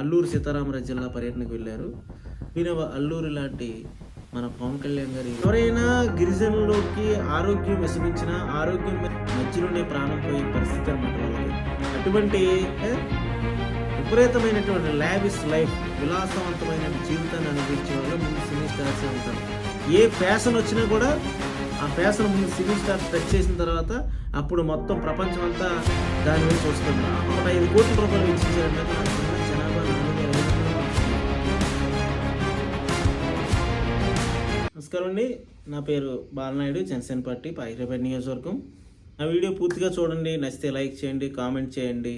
అల్లూరు సీతారామరాజు జిల్లా పర్యటనకు వెళ్ళారు. వినవ అల్లూరు లాంటి మన పవన్ కళ్యాణ్ గారి ఎవరైనా గిరిజనుల్లోకి ఆరోగ్యం విషమించిన ఆరోగ్యం మధ్యలోనే ప్రాణం పోయే పరిస్థితి అన్నమాట వాళ్ళకి. అటువంటి విపరీతమైనటువంటి లావిస్ లైఫ్ విలాసవంతమైన జీవితాన్ని అనుభవించే వాళ్ళు ముందు సినీ స్టార్స్ ఉంటారు. ఏ ఫ్యాషన్ వచ్చినా కూడా ఆ ఫ్యాషన్ ముందు సినీ స్టార్ టచ్ చేసిన తర్వాత అప్పుడు మొత్తం ప్రపంచం అంతా దాని మీద చూస్తుంది ఒక ఐదు కోట్ల రూపాయలు వెచ్చించారంటే నమస్కారం అండి నా పేరు బాలనాయుడు జనసేన పార్టీ హైదరాబాద్ నియోజకవర్గం. నా వీడియో పూర్తిగా చూడండి నచ్చితే లైక్ చేయండి కామెంట్ చేయండి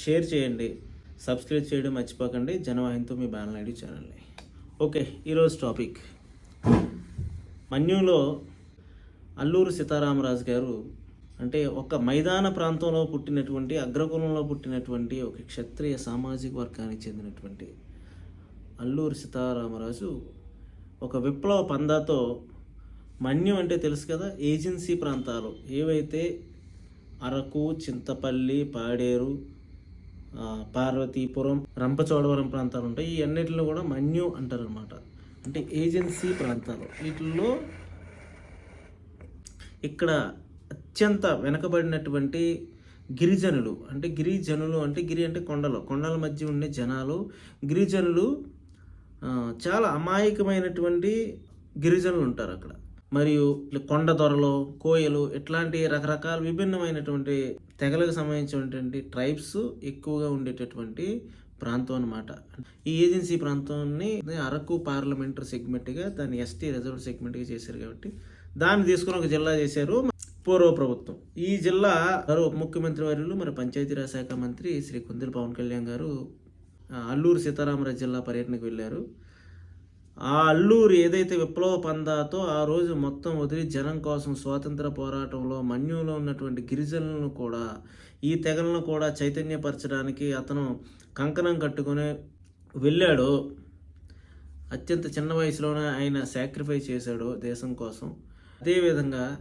షేర్ చేయండి సబ్స్క్రైబ్ చేయడం మర్చిపోకండి. జనవాహినితో మీ బాలనాయుడు ఛానల్ని. ఓకే ఈరోజు టాపిక్. మన్యంలో అల్లూరు సీతారామరాజు గారు అంటే ఒక మైదాన ప్రాంతంలో పుట్టినటువంటి అగ్రకులంలో పుట్టినటువంటి ఒక క్షత్రియ సామాజిక వర్గానికి చెందినటువంటి అల్లూరు సీతారామరాజు ఒక విప్లవ పందాతో మన్యం అంటే తెలుసు కదా ఏజెన్సీ ప్రాంతాలు. ఏవైతే అరకు చింతపల్లి పాడేరు పార్వతీపురం రంపచోడవరం ప్రాంతాలు ఉంటాయి ఈ అన్నిటిలో కూడా మన్యు అంటారనమాట అంటే ఏజెన్సీ ప్రాంతాలు. వీటిల్లో ఇక్కడ అత్యంత వెనకబడినటువంటి గిరిజనులు అంటే గిరిజనులు అంటే గిరి అంటే కొండలు. కొండల మధ్య ఉండే జనాలు గిరిజనులు చాలా అమాయకమైనటువంటి గిరిజనులు ఉంటారు అక్కడ. మరియు కొండ దొరలు కోయలు ఇట్లాంటి రకరకాల విభిన్నమైనటువంటి తెగలకు సంబంధించినటువంటి ట్రైబ్స్ ఎక్కువగా ఉండేటటువంటి ప్రాంతం అన్నమాట. ఈ ఏజెన్సీ ప్రాంతాన్ని అరకు పార్లమెంటరీ సెగ్మెంట్గా దాన్ని ఎస్టీ రిజర్వ్ సెగ్మెంట్గా చేశారు కాబట్టి దాన్ని తీసుకుని ఒక జిల్లా చేశారు పూర్వ ప్రభుత్వం. ఈ జిల్లా ముఖ్యమంత్రి వర్యులు మరి పంచాయతీరాజ్ శాఖ మంత్రి శ్రీ కుందిల పవన్ కళ్యాణ్ గారు అల్లూరు సీతారామరాజు జిల్లా పర్యటనకు వెళ్ళారు. ఆ అల్లూరు ఏదైతే విప్లవ పందాతో ఆ రోజు మొత్తం వదిలి జనం కోసం స్వాతంత్ర పోరాటంలో మన్యంలో ఉన్నటువంటి గిరిజనులను కూడా ఈ తెగలను కూడా చైతన్యపరచడానికి అతను కంకణం కట్టుకొని వెళ్ళాడు. అత్యంత చిన్న వయసులోనే ఆయన సాక్రిఫై చేశాడు దేశం కోసం. అదేవిధంగా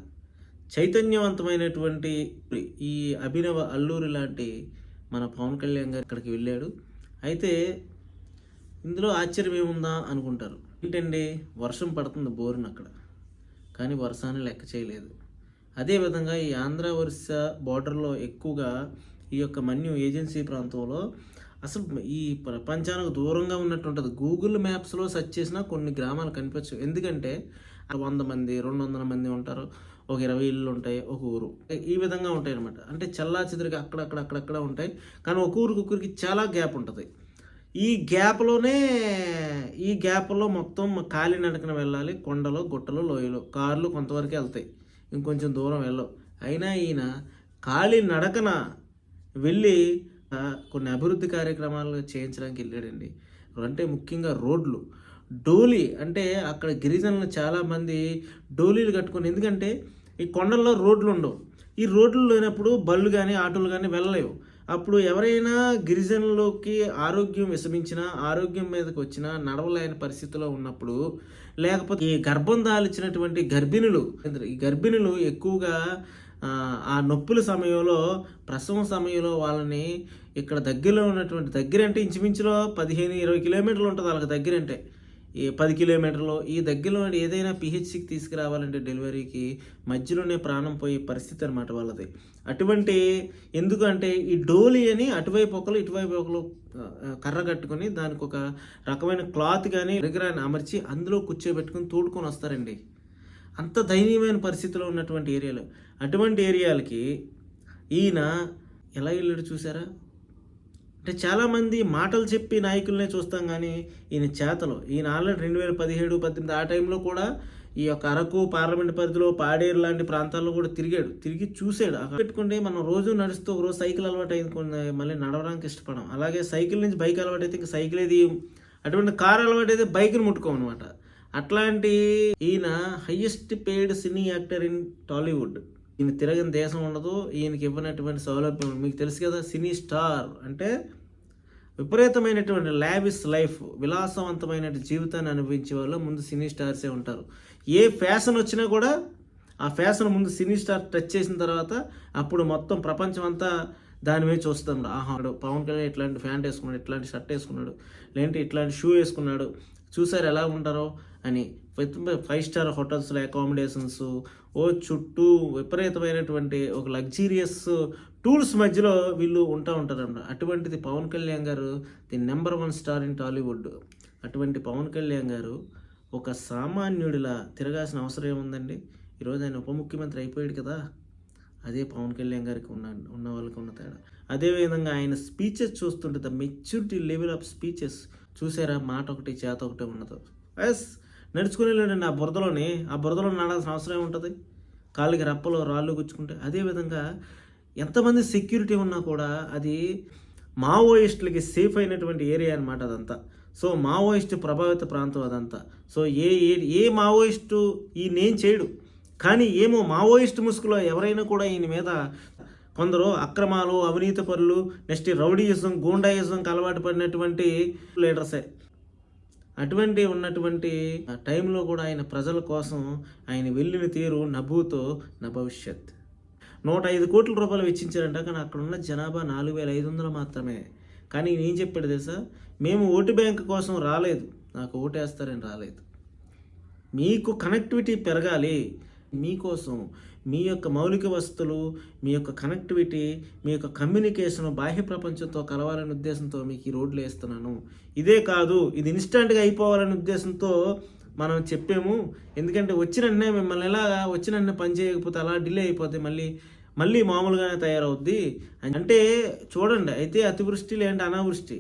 చైతన్యవంతమైనటువంటి ఈ అభినవ అల్లూరి లాంటి మన పవన్ కళ్యాణ్ గారు ఇక్కడికి వెళ్ళాడు. అయితే ఇందులో ఆశ్చర్యం ఏముందా అనుకుంటారు. ఏంటండి? వర్షం పడుతుంది బోరున అక్కడ. కానీ వర్షాన్ని లెక్క చేయలేదు. అదేవిధంగా ఈ ఆంధ్ర ఒరిస్సా బార్డర్లో ఎక్కువగా ఈ యొక్క మన్యు ఏజెన్సీ ప్రాంతంలో అసలు ఈ ప్రపంచానికి దూరంగా ఉన్నట్టు ఉంటుంది. గూగుల్ మ్యాప్స్లో సెర్చ్ చేసినా కొన్ని గ్రామాలు కనిపించవు. ఎందుకంటే వంద మంది రెండు వందల మంది ఉంటారు. ఒక ఇరవై ఇళ్ళు ఉంటాయి ఒక ఊరు. ఈ విధంగా ఉంటాయి అనమాట అంటే చల్లా చెదురుగా అక్కడక్కడ అక్కడక్కడ ఉంటాయి. కానీ ఒక ఊరికి ఒకరికి చాలా గ్యాప్ ఉంటుంది. ఈ గ్యాప్లోనే ఈ గ్యాప్లో మొత్తం ఖాళీ నడకన వెళ్ళాలి. కొండలు గుట్టలు లోయలు. కార్లు కొంతవరకు వెళ్తాయి. ఇంకొంచెం దూరం వెళ్ళవు. అయినా ఈయన ఖాళీ నడకన వెళ్ళి కొన్ని అభివృద్ధి కార్యక్రమాలు చేయించడానికి వెళ్ళాడండి. అంటే ముఖ్యంగా రోడ్లు. డోలీ అంటే అక్కడ గిరిజనులు చాలామంది డోలీలు కట్టుకొని ఎందుకంటే ఈ కొండల్లో రోడ్లు ఉండవు. ఈ రోడ్లు లేనప్పుడు బళ్ళు కానీ ఆటోలు కానీ వెళ్ళలేవు. అప్పుడు ఎవరైనా గిరిజనులకి ఆరోగ్యం విషమించినా ఆరోగ్యం మీదకి వచ్చినా నడవలేని పరిస్థితిలో ఉన్నప్పుడు లేకపోతే ఈ గర్భం దాల్చినటువంటి గర్భిణులు ఈ గర్భిణులు ఎక్కువగా ఆ, ఆ నొప్పుల సమయంలో ప్రసవం సమయంలో వాళ్ళని ఇక్కడ దగ్గరలో ఉన్నటువంటి దగ్గర అంటే ఇంచుమించులో పదిహేను ఇరవై కిలోమీటర్లు ఉంటుంది వాళ్ళకి దగ్గర అంటే ఈ పది కిలోమీటర్లు ఈ దగ్గరలో ఏదైనా పిహెచ్సికి తీసుకురావాలంటే డెలివరీకి మధ్యలోనే ప్రాణం పోయే పరిస్థితి అనమాట వాళ్ళది. అటువంటి ఎందుకంటే ఈ డోలి అని అటువైపు ఒకరు ఇటువైపు ఒకరు కర్ర కట్టుకొని దానికి ఒక రకమైన క్లాత్ కానీ పరికరాన్ని అమర్చి అందులో కూర్చోబెట్టుకొని తోడుకొని వస్తారండి. అంత దయనీయమైన పరిస్థితిలో ఉన్నటువంటి ఏరియాలు. అటువంటి ఏరియాలకి ఈయన ఎలా వెళ్ళాడు చూసారా? అంటే చాలామంది మాటలు చెప్పి నాయకులనే చూస్తాం కానీ ఈయన చేతలు. ఈయన ఆల్రెడీ రెండు వేల పదిహేడు పద్దెనిమిది ఆ టైంలో కూడా ఈ యొక్క అరకు పార్లమెంట్ పరిధిలో పాడేరు లాంటి ప్రాంతాల్లో కూడా తిరిగాడు. తిరిగి చూసాడు అక్కడ పెట్టుకుంటే మనం రోజు నడుస్తూ ఒక రోజు సైకిల్ అలవాటు అయింది మళ్ళీ నడవడానికి ఇష్టపడం అలాగే సైకిల్ నుంచి బైక్ అలవాటు అయితే ఇంకా సైకిల్ ఏది అటువంటి కార్ అలవాటు అయితే బైక్ని ముట్టుకోమన్నమాట. అట్లాంటి ఈయన highest paid cine actor in Tollywood. ఈయన తిరగని దేశం ఉండదు ఈయనకి ఇవ్వనటువంటి సౌలభ్యం మీకు తెలుసు కదా సినీ స్టార్ అంటే విపరీతమైనటువంటి ల్యాబిస్ లైఫ్ విలాసవంతమైన జీవితాన్ని అనుభవించే వాళ్ళు ముందు సినీ స్టార్సే ఉంటారు. ఏ ఫ్యాషన్ వచ్చినా కూడా ఆ ఫ్యాషన్ ముందు సినీ స్టార్ టచ్ చేసిన తర్వాత అప్పుడు మొత్తం ప్రపంచం అంతా దాని మీద చూస్తాడు ఆహా పవన్ కళ్యాణ్ ఇట్లాంటి ప్యాంట్ వేసుకున్నాడు ఇట్లాంటి షర్ట్ వేసుకున్నాడు లేదంటే ఇట్లాంటి షూ వేసుకున్నాడు చూసారు ఎలా ఉంటారో అని ఫైవ్ స్టార్ హోటల్స్లో అకామిడేషన్స్ ఓ చుట్టూ విపరీతమైనటువంటి ఒక లగ్జీరియస్ టూల్స్ మధ్యలో వీళ్ళు ఉంటా ఉంటారన్నమాట. అటువంటిది Pawan Kalyan garu the number one star in Tollywood. అటువంటి పవన్ కళ్యాణ్ గారు ఒక సామాన్యుడిలా తిరగాల్సిన అవసరం ఏముందండి? ఈరోజు ఆయన ఉప ముఖ్యమంత్రి అయిపోయాడు కదా. అదే పవన్ కళ్యాణ్ గారికి ఉన్న ఉన్న వాళ్ళకి ఉన్న తేడా. అదేవిధంగా ఆయన స్పీచెస్ చూస్తుంటే the maturity level of speeches చూసారా? మాట ఒకటి చేత ఒకటి ఉన్నదో. ఎస్ నడుచుకుని ఆ బురదలోని ఆ బురదలో నడాల్సిన అవసరం ఏముంటుంది? కాళ్ళకి రప్పలో రాళ్ళు గుచ్చుకుంటే అదేవిధంగా ఎంతమంది సెక్యూరిటీ ఉన్నా కూడా అది మావోయిస్టులకి సేఫ్ అయినటువంటి ఏరియా అనమాట అదంతా. సో మావోయిస్ట్ ప్రభావిత ప్రాంతం అదంతా. సో ఏ ఏ ఏ మావోయిస్టు ఈ నేను చేయడు. కానీ ఏమో మావోయిస్ట్ ముసుగులో ఎవరైనా కూడా ఈయన మీద కొందరు అక్రమాలు అవినీతి పనులు నెక్స్ట్ రౌడీయిజం గూండాయిజంకి అలవాటు పడినటువంటి లీడర్సే. అటువంటి ఉన్నటువంటి ఆ టైంలో కూడా ఆయన ప్రజల కోసం ఆయన వెళ్ళిన తీరు నభూతో నా భవిష్యత్. నూట ఐదు కోట్ల రూపాయలు వెచ్చించారంట కానీ అక్కడ ఉన్న జనాభా నాలుగు వేల ఐదు వందలు మాత్రమే. కానీ నేను చెప్పాడు తెలుసా? మేము ఓటు బ్యాంక్ కోసం రాలేదు. నాకు ఓటేస్తారని రాలేదు. మీకు కనెక్టివిటీ పెరగాలి. మీకోసం మీ యొక్క మౌలిక వస్తువులు మీ యొక్క కనెక్టివిటీ మీ యొక్క కమ్యూనికేషన్ బాహ్య ప్రపంచంతో కలవాలనే ఉద్దేశంతో మీకు ఈ రోడ్లు వేస్తున్నాను. ఇదే కాదు ఇది ఇన్స్టంట్గా అయిపోవాలనే ఉద్దేశంతో మనం చెప్పాము. ఎందుకంటే వచ్చిన మిమ్మల్ని ఎలా వచ్చిన పని చేయకపోతే అలా డిలే అయిపోతే మళ్ళీ మళ్ళీ మామూలుగానే తయారవుద్ది. అంటే చూడండి అయితే అతివృష్టి లేదంటే అనావృష్టి.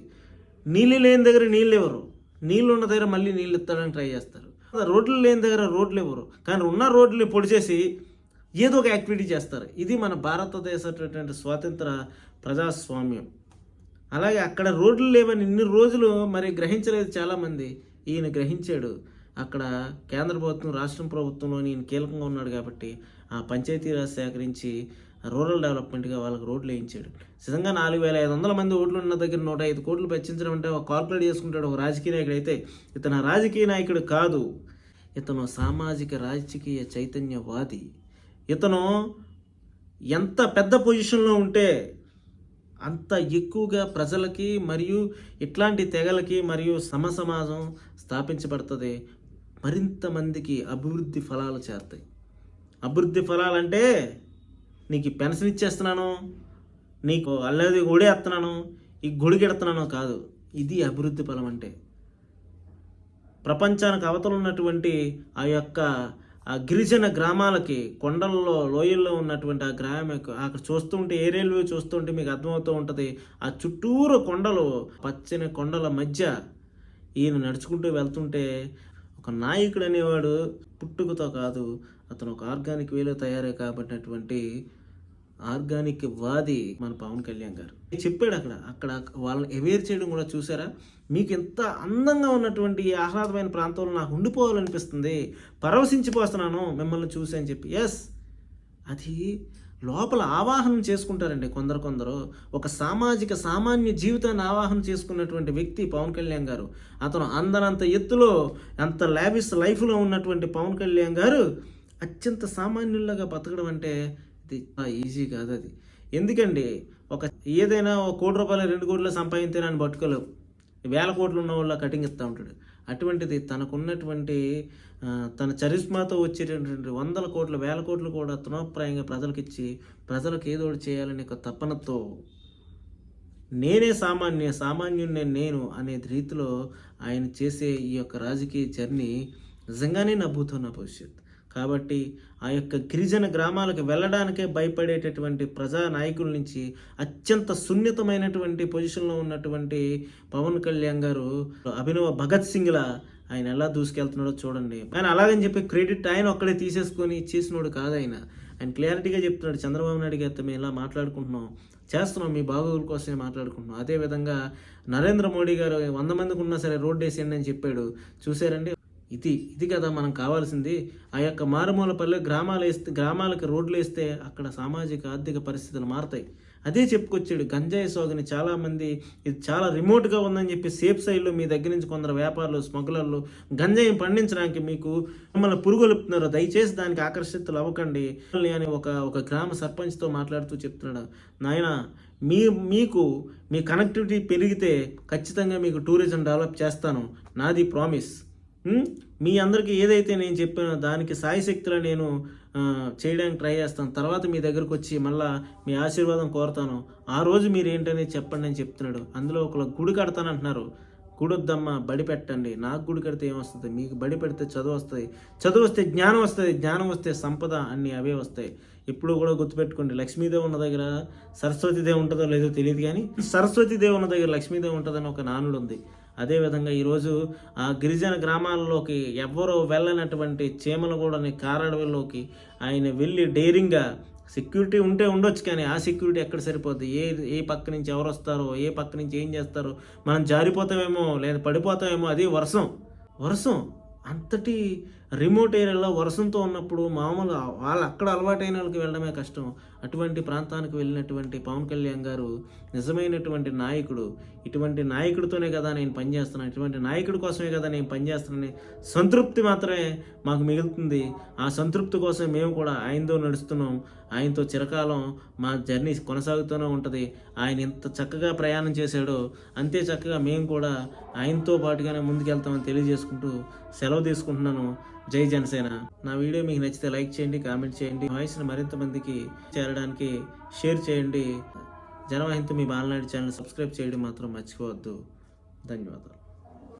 నీళ్ళు లేని దగ్గర నీళ్ళు ఇవ్వరు నీళ్ళు ఉన్న దగ్గర మళ్ళీ నీళ్ళు ఇస్తాడానికి ట్రై చేస్తారు. రోడ్లు లేని దగ్గర రోడ్లు ఇవ్వరు కానీ ఉన్న రోడ్లు పొడి చేసి ఏదో ఒక యాక్టివిటీ చేస్తారు. ఇది మన భారతదేశటువంటి స్వాతంత్ర ప్రజాస్వామ్యం. అలాగే అక్కడ రోడ్లు లేవని ఇన్ని రోజులు మరి గ్రహించలేదు చాలామంది. ఈయన గ్రహించాడు. అక్కడ కేంద్ర ప్రభుత్వం రాష్ట్ర ప్రభుత్వంలో ఈయన కీలకంగా ఉన్నాడు కాబట్టి ఆ పంచాయతీరాజ్ సేకరించి రూరల్ డెవలప్మెంట్గా వాళ్ళకి రోడ్లు వేయించాడు. నిజంగా నాలుగు వేల ఐదు వందల మంది ఓట్లు ఉన్న దగ్గర నూట ఐదు కోట్లు వెచ్చించడం అంటే ఒక కార్పొరేట్ చేసుకుంటాడు ఒక రాజకీయ నాయకుడు అయితే. ఇతను రాజకీయ నాయకుడు కాదు. ఇతను సామాజిక రాజకీయ చైతన్యవాది. ఇతను ఎంత పెద్ద పొజిషన్లో ఉంటే అంత ఎక్కువగా ప్రజలకి మరియు ఇట్లాంటి తెగలకి మరియు సమ సమాజం స్థాపించబడుతుంది. మరింత మందికి అభివృద్ధి ఫలాలు చేస్తాయి. అభివృద్ధి ఫలాలంటే నీకు పెన్షన్ ఇచ్చేస్తున్నాను నీకు అల్లది ఒడేస్తున్నాను ఈ గుడికెడుతున్నాను కాదు. ఇది అభివృద్ధి ఫలం అంటే. ప్రపంచానికి అవతల ఉన్నటువంటి ఆ యొక్క ఆ గిరిజన గ్రామాలకి కొండల్లో లోయల్లో ఉన్నటువంటి ఆ గ్రామం అక్కడ చూస్తుంటే ఏరియాలు చూస్తుంటే మీకు అర్థమవుతూ ఉంటుంది ఆ చుట్టూరు కొండలు పచ్చని కొండల మధ్య ఈయన నడుచుకుంటూ వెళ్తుంటే ఒక నాయకుడు అనేవాడు పుట్టుకతో కాదు అతను ఒక ఆర్గానిక్ వేలో తయారే కాబట్టినటువంటి ఆర్గానిక్ వాది మన పవన్ కళ్యాణ్ గారు. చెప్పాడు అక్కడ అక్కడ వాళ్ళని అవేర్ చేయడం కూడా చూసారా? మీకు ఎంత అందంగా ఉన్నటువంటి ఈ ఆహ్లాదమైన ప్రాంతంలో నాకు ఉండిపోవాలనిపిస్తుంది. పరవశించిపోతున్నాను మిమ్మల్ని చూసి అని చెప్పి. ఎస్ అది లోపల ఆవాహనం చేసుకుంటారండి కొందరు కొందరు. ఒక సామాజిక సామాన్య జీవితాన్ని ఆవాహన చేసుకున్నటువంటి వ్యక్తి పవన్ కళ్యాణ్ గారు. అతను అందనంత ఎత్తులో అంత లావిస్ లైఫ్లో ఉన్నటువంటి పవన్ కళ్యాణ్ గారు అత్యంత సామాన్యుల్లాగా బతకడం అంటే ఇది ఈజీ కాదు అది. ఎందుకండి? ఒక ఏదైనా ఒక కోటి రూపాయలు రెండు కోట్లు సంపాదించానని పట్టుకోలేవు వేల కోట్లు ఉన్న వాళ్ళ కటింగ్ ఇస్తూ ఉంటాడు. అటువంటిది తనకున్నటువంటి తన చరిస్మాతో వచ్చేటటువంటి వందల కోట్లు వేల కోట్లు కూడా తృణప్రాయంగా ప్రజలకిచ్చి ప్రజలకు ఏదో చేయాలని చేయాలనే ఒక తపనతో నేనే సామాన్య సామాన్యుడినే నేను అనే రీతిలో ఆయన చేసే ఈ యొక్క రాజకీయ జర్నీ నిజంగానే నవ్వుతున్న భవిష్యత్ కాబట్టి ఆ యొక్క గిరిజన గ్రామాలకు వెళ్ళడానికే భయపడేటటువంటి ప్రజా నాయకుల నుంచి అత్యంత సున్నితమైనటువంటి పొజిషన్లో ఉన్నటువంటి పవన్ కళ్యాణ్ గారు అభినవ భగత్ సింగ్లా ఆయన ఎలా దూసుకెళ్తున్నాడో చూడండి. ఆయన అలాగని చెప్పి క్రెడిట్ ఆయన ఒక్కడే తీసేసుకొని చేసినోడు కాదు ఆయన. ఆయన క్లారిటీగా చెప్తున్నాడు చంద్రబాబు నాయుడు గారితో మేము ఇలా మాట్లాడుకుంటున్నాం? చేస్తున్నాం మీ బాగోగుల కోసమే మాట్లాడుకుంటున్నాం. అదేవిధంగా నరేంద్ర మోడీ గారు వంద మందికి ఉన్నా సరే రోడ్డు వేసేయండి అని చెప్పాడు. చూసారండి ఇది ఇది కదా మనం కావాల్సింది. ఆ యొక్క మారుమూల పల్లె గ్రామాలు వేస్తే గ్రామాలకు రోడ్లు వేస్తే అక్కడ సామాజిక ఆర్థిక పరిస్థితులు మారుతాయి. అదే చెప్పుకొచ్చాడు గంజాయి సోగని చాలామంది. ఇది చాలా రిమోట్గా ఉందని చెప్పి సేఫ్ సైడ్లో మీ దగ్గర నుంచి కొందరు వ్యాపారులు స్మగ్లర్లు గంజాయి పండించడానికి మీకు మిమ్మల్ని పురుగులుపుతున్నారు. దయచేసి దానికి ఆకర్షితులు అవ్వకండి అని ఒక ఒక గ్రామ సర్పంచ్తో మాట్లాడుతూ చెప్తున్నాడు. నాయన మీ మీకు మీ కనెక్టివిటీ పెరిగితే ఖచ్చితంగా మీకు టూరిజం డెవలప్ చేస్తాను. నాది ప్రామిస్. మీ అందరికీ ఏదైతే నేను చెప్పానో దానికి సాయశక్తిలో నేను చేయడానికి ట్రై చేస్తాను. తర్వాత మీ దగ్గరకు వచ్చి మళ్ళా మీ ఆశీర్వాదం కోరుతాను. ఆ రోజు మీరు ఏంటనేది చెప్పండి అని చెప్తున్నాడు. అందులో ఒక గుడి కడతానంటున్నారు. గుడి వద్దమ్మా బడి పెట్టండి. నాకు గుడి కడితే ఏమొస్తుంది? మీకు బడి పెడితే చదువు వస్తుంది. చదువు వస్తే జ్ఞానం వస్తుంది. జ్ఞానం వస్తే సంపద అన్నీ అవే వస్తాయి. ఎప్పుడు కూడా గుర్తుపెట్టుకోండి. లక్ష్మీదేవి ఉన్న దగ్గర సరస్వతీదేవి ఉంటుందో లేదో తెలియదు కానీ సరస్వతీదేవి ఉన్న దగ్గర లక్ష్మీదేవి ఉంటుందని ఒక నానుడు ఉంది. అదేవిధంగా ఈరోజు ఆ గిరిజన గ్రామాల్లోకి ఎవ్వరూ వెళ్ళనటువంటి చీమలగూడని కారడవిలోకి ఆయన వెళ్ళి డైరింగ్గా సెక్యూరిటీ ఉంటే ఉండొచ్చు కానీ ఆ సెక్యూరిటీ ఎక్కడ సరిపోద్ది? ఏ ఏ పక్క నుంచి ఎవరు వస్తారో ఏ పక్క నుంచి ఏం చేస్తారో? మనం జారిపోతామేమో లేదా పడిపోతామేమో అది వర్షం వర్షం అంతటి రిమోట్ ఏరియాలో వర్షంతో ఉన్నప్పుడు మామూలు వాళ్ళు అక్కడ అలవాటైన వాళ్ళకి వెళ్ళడమే కష్టం. అటువంటి ప్రాంతానికి వెళ్ళినటువంటి పవన్ కళ్యాణ్ గారు నిజమైనటువంటి నాయకుడు. ఇటువంటి నాయకుడితోనే కదా నేను పనిచేస్తున్నాను ఇటువంటి నాయకుడి కోసమే కదా నేను పనిచేస్తున్నాను సంతృప్తి మాత్రమే మాకు మిగులుతుంది. ఆ సంతృప్తి కోసం మేము కూడా ఆయనతో నడుస్తున్నాం. ఆయనతో చిరకాలం మా జర్నీ కొనసాగుతూనే ఉంటుంది. ఆయన ఎంత చక్కగా ప్రయాణం చేశాడో అంతే చక్కగా మేము కూడా ఆయనతో పాటుగానే ముందుకెళ్తామని తెలియజేసుకుంటూ సెలవు తీసుకుంటున్నాను. జై జనసేన. నా వీడియో మీకు నచ్చితే లైక్ చేయండి కామెంట్ చేయండి. వాయిస్ని మరింత మందికి చేరడానికి షేర్ చేయండి. జనవాహినితో మీ బాలనాడు ఛానల్ సబ్స్క్రైబ్ చేయడం మాత్రం మర్చిపోవద్దు. ధన్యవాదాలు.